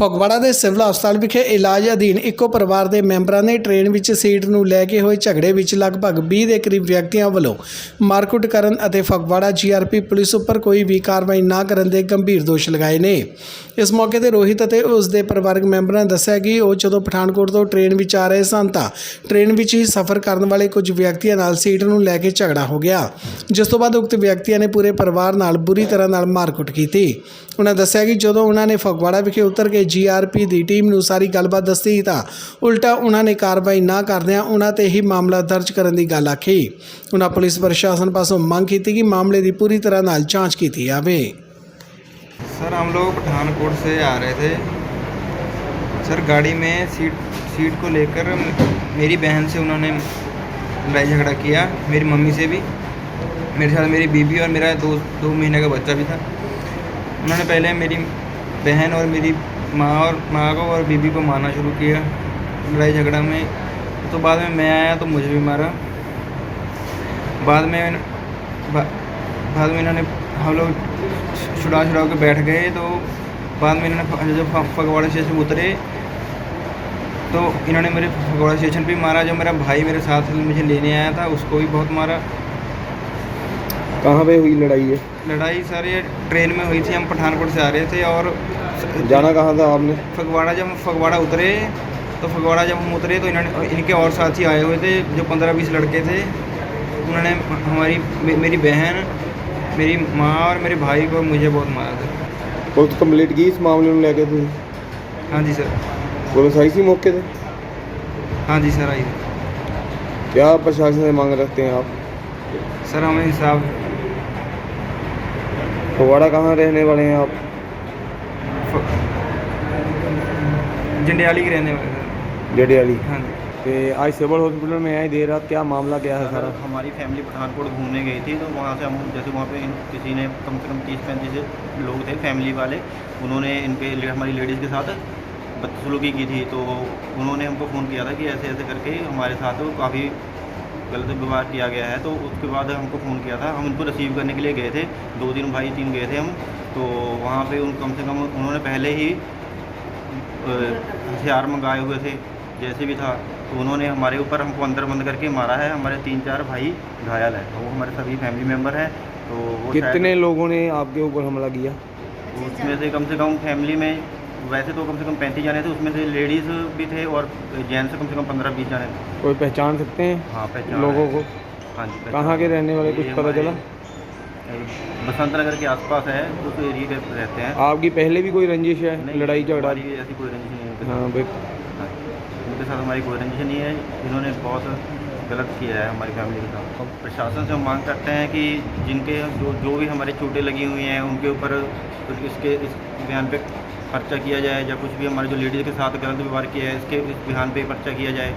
ਫਗਵਾੜਾ ਦੇ ਸਿਵਲ ਹਸਪਤਾਲ ਵਿਖੇ ਇਲਾਜ ਅਧੀਨ ਇੱਕੋ ਪਰਿਵਾਰ ਦੇ ਮੈਂਬਰਾਂ ਨੇ ਟ੍ਰੇਨ ਵਿੱਚ ਸੀਟ ਨੂੰ ਲੈ ਕੇ ਹੋਏ ਝਗੜੇ ਵਿੱਚ ਲਗਭਗ 20 ਦੇ ਕਰੀਬ ਵਿਅਕਤੀਆਂ ਵੱਲੋਂ ਮਾਰਕੁੱਟ ਕਰਨ ਅਤੇ ਫਗਵਾੜਾ ਜੀਆਰਪੀ ਪੁਲਿਸ ਉੱਪਰ ਕੋਈ ਵੀ ਕਾਰਵਾਈ ਨਾ ਕਰਨ ਦੇ ਗੰਭੀਰ ਦੋਸ਼ ਲਗਾਏ ਨੇ। ਇਸ ਮੌਕੇ ਤੇ ਰੋਹਿਤ ਅਤੇ ਉਸ ਦੇ ਪਰਿਵਾਰਕ ਮੈਂਬਰਾਂ ਨੇ ਦੱਸਿਆ ਕਿ ਉਹ ਜਦੋਂ ਪਠਾਨਕੋਟ ਤੋਂ ਟ੍ਰੇਨ ਵਿੱਚ ਆ ਰਹੇ ਸਨ ਤਾਂ ਟ੍ਰੇਨ ਵਿੱਚ ਹੀ ਸਫ਼ਰ ਕਰਨ ਵਾਲੇ ਕੁਝ ਵਿਅਕਤੀਆਂ ਨਾਲ ਸੀਟ ਨੂੰ ਲੈ ਕੇ ਝਗੜਾ ਹੋ ਗਿਆ। ਜਿਸ ਤੋਂ ਬਾਅਦ ਉਕਤ ਵਿਅਕਤੀਆਂ ਨੇ ਪੂਰੇ ਪਰਿਵਾਰ ਨਾਲ ਬੁਰੀ ਤਰ੍ਹਾਂ ਨਾਲ ਮਾਰਕੁੱਟ ਕੀਤੀ। ਉਹਨਾਂ ਦੱਸਿਆ ਕਿ ਜਦੋਂ ਉਹਨਾਂ ਨੇ ਫਗਵਾੜਾ ਵਿਖੇ ਉਤਰ ਕੇ ਜੀਆਰਪੀ ਦੀ ਟੀਮ ਨੂੰ ਸਾਰੀ ਗੱਲਬਾਤ ਦੱਸੀ ਤਾਂ ਉਲਟਾ ਉਹਨਾਂ ਨੇ ਕਾਰਵਾਈ ਨਾ ਕਰਦਿਆਂ ਉਹਨਾਂ ਤੇ ਹੀ ਮਾਮਲਾ ਦਰਜ ਕਰਨ ਦੀ ਗੱਲ ਆਖੀ ਉਹਨਾਂ ਪੁਲਿਸ ਪ੍ਰਸ਼ਾਸਨ ਪਾਸੋਂ ਮੰਗ ਕੀਤੀ ਕਿ ਮਾਮਲੇ ਦੀ ਪੂਰੀ ਤਰ੍ਹਾਂ ਨਾਲ ਜਾਂਚ ਕੀਤੀ ਜਾਵੇ सर हम लोग पठानकोट से आ रहे थे सर गाड़ी में सीट सीट को लेकर मेरी बहन से उन्होंने लड़ाई झगड़ा किया मेरी मम्मी से भी मेरे साथ मेरी बीबी और मेरा दो दो महीने का बच्चा भी था उन्होंने पहले मेरी बहन और मेरी माँ और, माँ को और बीबी को मारना शुरू किया। लड़ाई झगड़ा में। तो बाद में मैं आया तो मुझे भी मारा। बाद में, बा- बाद में इन्होंने हम लोग छुड़ा छुड़ा के बैठ गए। तो बाद में इन्होंने जब फगवाड़ा स्टेशन उतरे तो इन्होंने मेरे फगवाड़ा स्टेशन पे मारा। जो मेरा भाई मेरे साथ मुझे लेने आया था, उसको भी बहुत मारा। कहाँ पे हुई लड़ाई है लड़ाई सर ये ट्रेन में हुई थी हम पठानकोट से आ रहे थे और जाना कहाँ था आपने? फगवाड़ा जब हम फगवाड़ा उतरे तो फगवाड़ा जब हम उतरे तो इन्होंने इनके और साथी आए हुए थे जो पंद्रह बीस लड़के थे। उन्होंने हमारी मे- मेरी बहन मेरी माँ और मेरे भाई को मुझे बहुत मारा था। पुलिस कंप्लीट की इस मामले में लेके थे? हाँ जी सर। पुलिस आई सी मौके थे हाँ जी सर आई क्या प्रशासन से मांग रखते हैं आप? सर हमें हिसाब फवाड़ा कहाँ रहने वाले हैं आप? जंडियाली के रहने वाले हैं। जंडियाली। हाँ जी। तो आज सिविल हॉस्पिटल में आए देर रात क्या मामला क्या है सारा हमारी फैमिली पठानकोट घूमने गई थी तो वहाँ से हम जैसे वहाँ पे किसी ने कम से कम तीस पैंतीस लोग थे फैमिली वाले उन्होंने इन पर हमारी लेडीज़ के साथ बदसलूकी की थी तो उन्होंने हमको फ़ोन किया था कि ऐसे ऐसे करके हमारे साथ काफ़ी गलत व्यवहार किया गया है तो उसके बाद हमको फ़ोन किया था। हम उनको रिसीव करने के लिए गए थे। दो तीन भाई तीन गए थे हम। तो वहाँ पे उन कम से कम उन्होंने पहले ही हथियार मंगाए हुए थे जैसे भी था। तो उन्होंने हमारे ऊपर हमको अंदर बंद करके मारा है। हमारे तीन चार भाई घायल है। वो हमारे सभी फैमिली मेंबर हैं। तो कितने लोगों ने आपके ऊपर हमला किया? उसमें से कम से कम फैमिली में वैसे तो कम से कम पैंतीस जाने थे उसमें से लेडीज़ भी थे और जेंट्स कम से कम पंद्रह बीस जाने थे। कोई पहचान सकते हैं हाँ पहचान लोगों को? हाँ जी कहाँ के रहने वाले कुछ पता चला? बसंत नगर के आसपास है तो उस एरिया के रहते हैं। आपकी पहले भी कोई रंजिश है? नहीं, लड़ाई झगड़ा? ऐसी कोई रंजिश नहीं है। उनके हाँ। भाई। हाँ, उनके साथ हमारी कोई रंजिश नहीं है। इन्होंने बहुत गलत किया है हमारी फैमिली के साथ। और प्रशासन से हम मांग करते हैं कि जिनके जो जो भी हमारे चोटें लगी हुई हैं, उनके ऊपर कुछ इसके, इस बयान पे खर्चा किया जाए, या कुछ भी हमारे जो लेडीज़ के साथ गलत व्यवहार किया है, इसके, इस बयान पे खर्चा किया जाए।